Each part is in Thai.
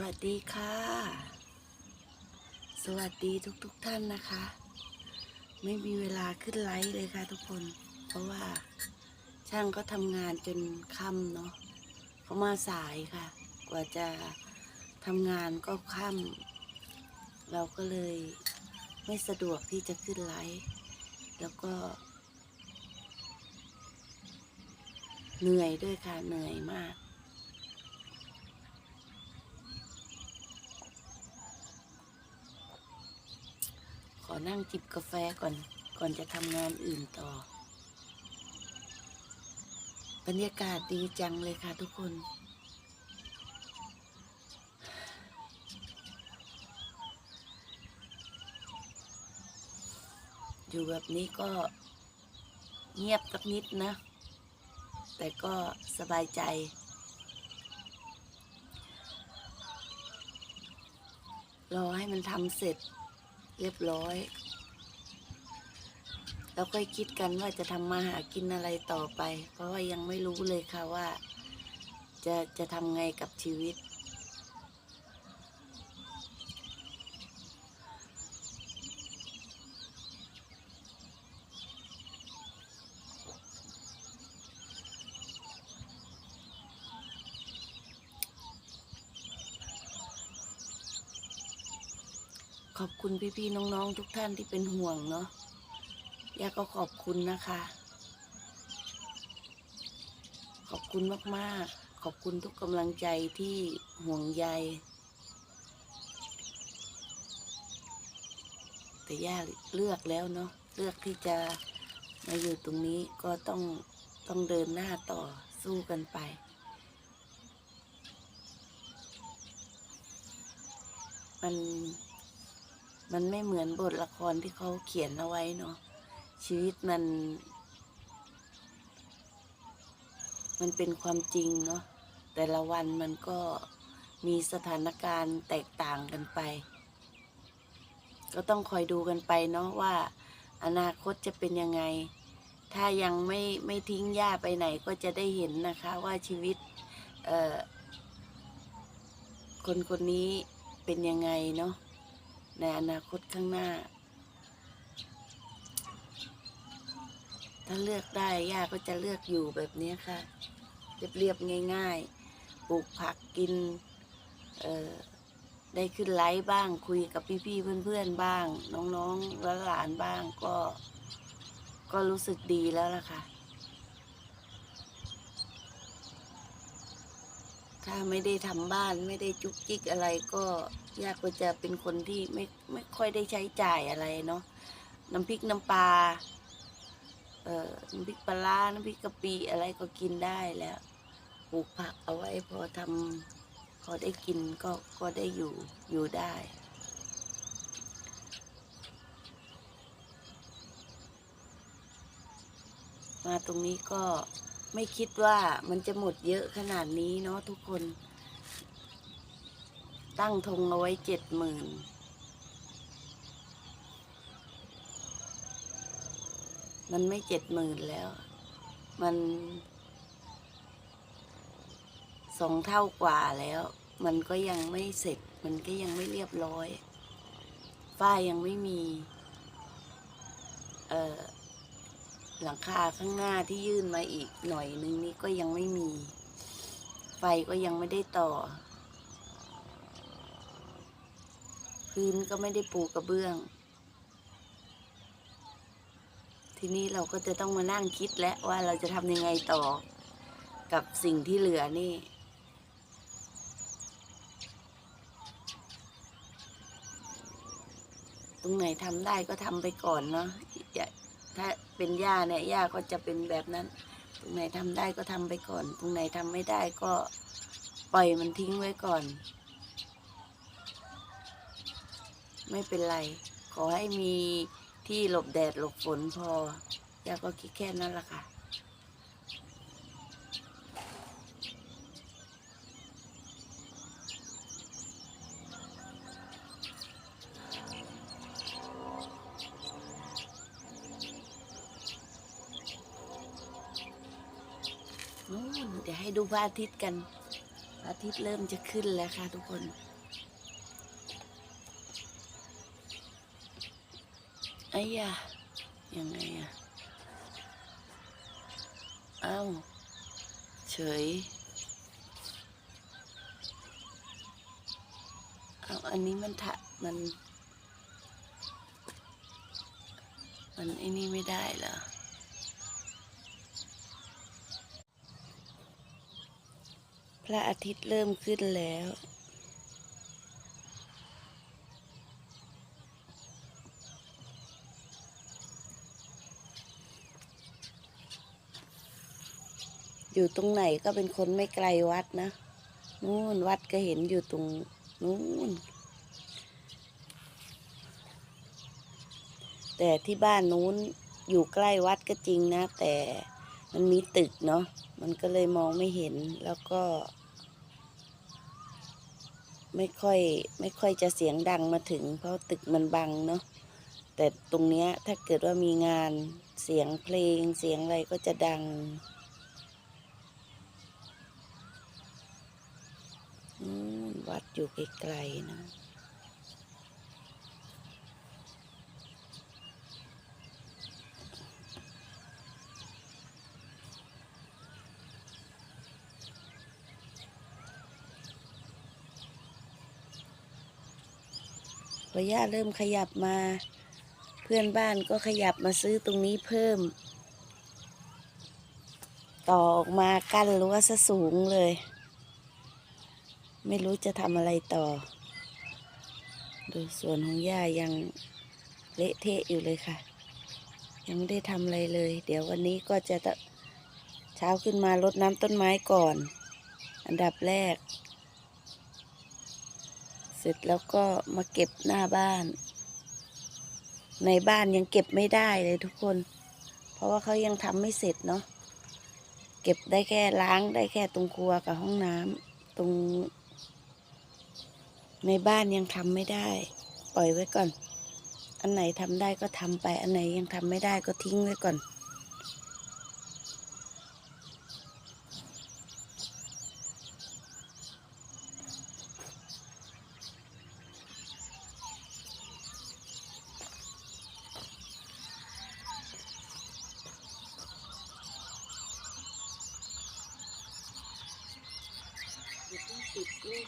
วัสดีค่ะ สวัสดีทุกๆทท่านนะคะ ไม่มีเวลาขึ้นไลฟ์เลยค่ะทุกคน เพราะว่าช่างก็ทำงานจนค่ำเนาะเขามาสายค่ะ กว่าจะทำงานก็ค่ำเราก็เลยไม่สะดวกที่จะขึ้นไลฟ์แล้วก็ เหนื่อยด้วยค่ะ เหนื่อยมาก อนั่งจิบกาแฟก่อน ก่อนจะทำงานอื่นต่อ บรรยากาศดีจังเลยค่ะทุกคน อยู่แบบนี้ก็เงียบสักนิดนะ แต่ก็สบายใจรอให้มันทำเสร็จ เรียบร้อย แล้วค่อยคิดกันว่าจะทำมาหากินอะไรต่อไป เพราะว่ายังไม่รู้เลยค่ะว่า จะจะทำไงกับชีวิต ขอบคุณพี่ๆน้องๆทุกท่านที่เป็นห่วงเนาะย่าก็ขอบคุณนะคะ ขอบคุณมากๆ ขอบคุณทุกกำลังใจที่ห่วงใย แต่ย่าเลือกแล้วเนาะเลือกที่จะมาอยู่ตรงนี้ก็ต้องต้องเดินหน้าต่อสู้กันไป มัน มันไม่เหมือนบทละครที่เขาเขียนเอาไว้เนาะชีวิตมัน มันเป็นความจริงเนาะแต่ละวันมันก็มีสถานการณ์แตกต่างกันไป ก็ต้องคอยดูกันไปเนาะว่า อนาคตจะเป็นยังไง ถ้ายังไม่ไม่ทิ้งย่าไปไหนก็จะได้เห็นนะคะว่าชีวิตเอ่อคนคนนี้เป็นยังไงเนาะ ในอนาคตข้างหน้า ถ้าเลือกได้ย่าก็จะเลือกอยู่แบบนี้ค่ะ เรียบๆง่าย ๆ ปลูกผักกิน เอ่อ ได้ขึ้นไลฟ์บ้าง คุยกับพี่ๆเพื่อนๆบ้าง น้องๆและหลานบ้างก็ ก็รู้สึกดีแล้วล่ะค่ะ ถ้าไม่ได้ทำบ้านไม่ได้จุกจิกอะไรก็ ย่าก็จะเป็นคนที่ไม่ไม่ค่อยได้ใช้จ่ายอะไรเนาะน้ำพริกน้ำปลาเอ่อน้ำพริกปลาน้ำพริกกะปิอะไรก็กินได้แล้วปลูกผักเอาไว้พอทำพอได้กินก็ก็ได้อยู่อยู่ได้ มาตรงนี้ก็ไม่คิดว่ามันจะหมดเยอะขนาดนี้เนาะทุกคน ตั้งธงเอาไว้เจ็ดหมื่นมันไม่เจ็ดหมื่นแล้ว มันสองเท่ากว่าแล้ว มันก็ยังไม่เสร็จ มันก็ยังไม่เรียบร้อย ฝ้ายังไม่มี เอ่อ หลังคาข้างหน้าที่ยื่นมาอีกหน่อยนึงนี่ก็ยังไม่มี ไฟก็ยังไม่ได้ต่อ พื้นก็ไม่ได้ปูกระเบื้อง ทีนี้เราก็จะต้องมานั่งคิดแล้วว่าเราจะทำยังไงต่อ กับสิ่งที่เหลือนี่ตรงไหนทำได้ก็ทำไปก่อนเนาะถ้าเป็นย่าเนี่ยย่าก็จะเป็นแบบนั้น ตรงไหนทำได้ก็ทำไปก่อน ตรงไหนทำไม่ได้ก็ปล่อยมันทิ้งไว้ก่อน ไม่เป็นไร ขอให้มีที่หลบแดดหลบฝนพอย่าก็คิดแค่นั้นละค่ะ เดี๋ยวให้ดูพระอาทิตย์กันพระอาทิตย์เริ่มจะขึ้นแล้วค่ะทุกคน ไอ้ยะยังไงอะเอ้า เฉย เอาอันนี้มันทะมัน มันไอ้นี่ไม่ได้เหรอพระอาทิตย์เริ่มขึ้นแล้ว อยู่ตรงไหนก็เป็นคนไม่ไกลวัดนะนู่นวัดก็เห็นอยู่ตรงนู่น แต่ที่บ้านนู้นอยู่ใกล้วัดก็จริงนะ แต่มันมีตึกเนาะมันก็เลยมองไม่เห็นแล้วก็ ไม่ค่อยไม่ค่อยจะเสียงดังมาถึง เพราะตึกมันบังเนาะแต่ตรงเนี้ยถ้าเกิดว่ามีงานเสียงเพลงเสียงอะไรก็จะดัง อืม วัดอยู่ไกลๆนะพอย่าเริ่มขยับมา เพื่อนบ้านก็ขยับมาซื้อตรงนี้เพิ่ม ต่อออกมากั้นรั้วซะสูงเลย ไม่รู้จะทำอะไรต่อ ดูสวนของย่ายังเละเทะอยู่เลยค่ะ ยังไม่ได้ทำอะไรเลย เดี๋ยววันนี้ก็จะตะเช้าขึ้นมารดน้ำต้นไม้ก่อน อันดับแรก เสร็จแล้วก็มาเก็บหน้าบ้าน ในบ้านยังเก็บไม่ได้เลยทุกคน เพราะว่าเขายังทำไม่เสร็จเนาะเก็บได้แค่ล้างได้แค่ตรงครัวกับห้องน้ำตรง ในบ้านยังทำไม่ได้ ปล่อยไว้ก่อน อันไหนทำได้ก็ทำไป อันไหนยังทำไม่ได้ก็ทิ้งไว้ก่อน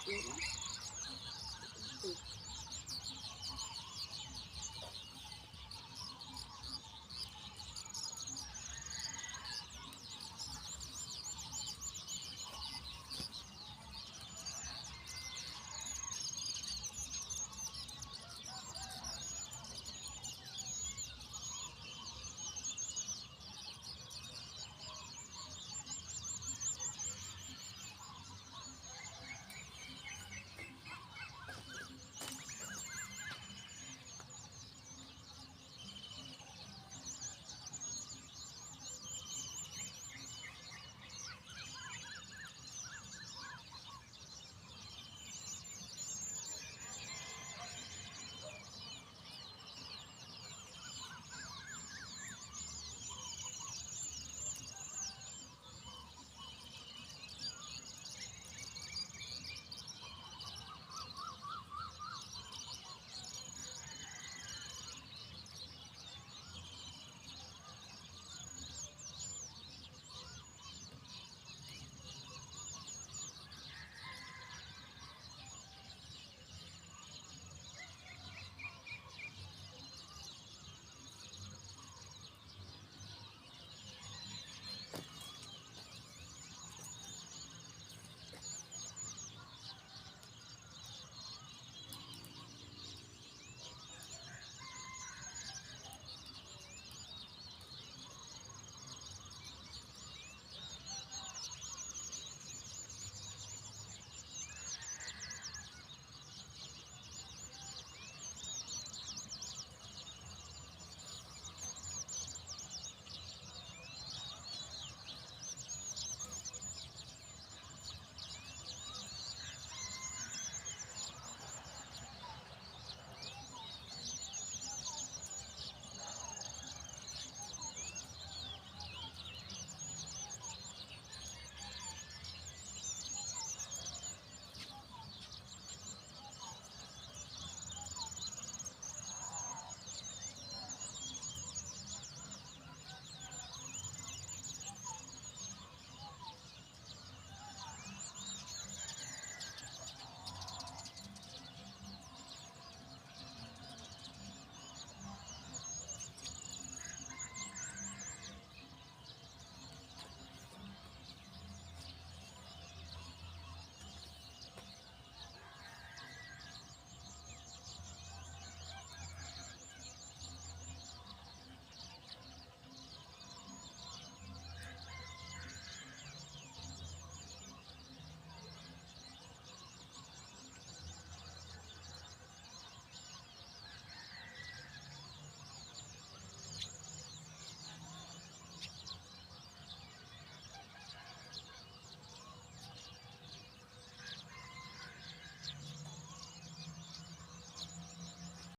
เดี๋